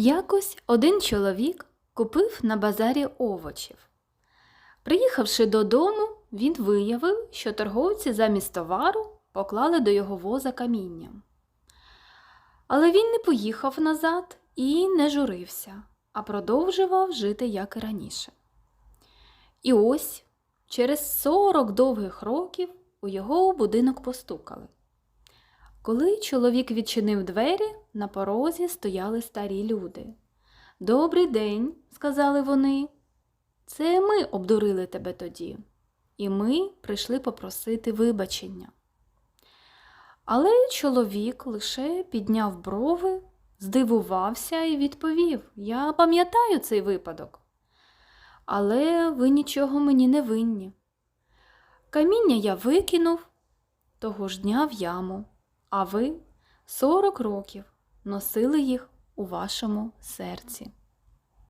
Якось один чоловік купив на базарі овочів. Приїхавши додому, він виявив, що торговці замість товару поклали до його воза каміння. Але він не поїхав назад і не журився, а продовжував жити, як і раніше. І ось через 40 довгих років у його будинок постукали. Коли чоловік відчинив двері, на порозі стояли старі люди. Добрий день, сказали вони. Це ми обдурили тебе тоді, і ми прийшли попросити вибачення. Але чоловік лише підняв брови, здивувався і відповів: Я пам'ятаю цей випадок. Але ви нічого мені не винні. Каміння я викинув того ж дня в яму, а ви 40 років носили їх у вашому серці.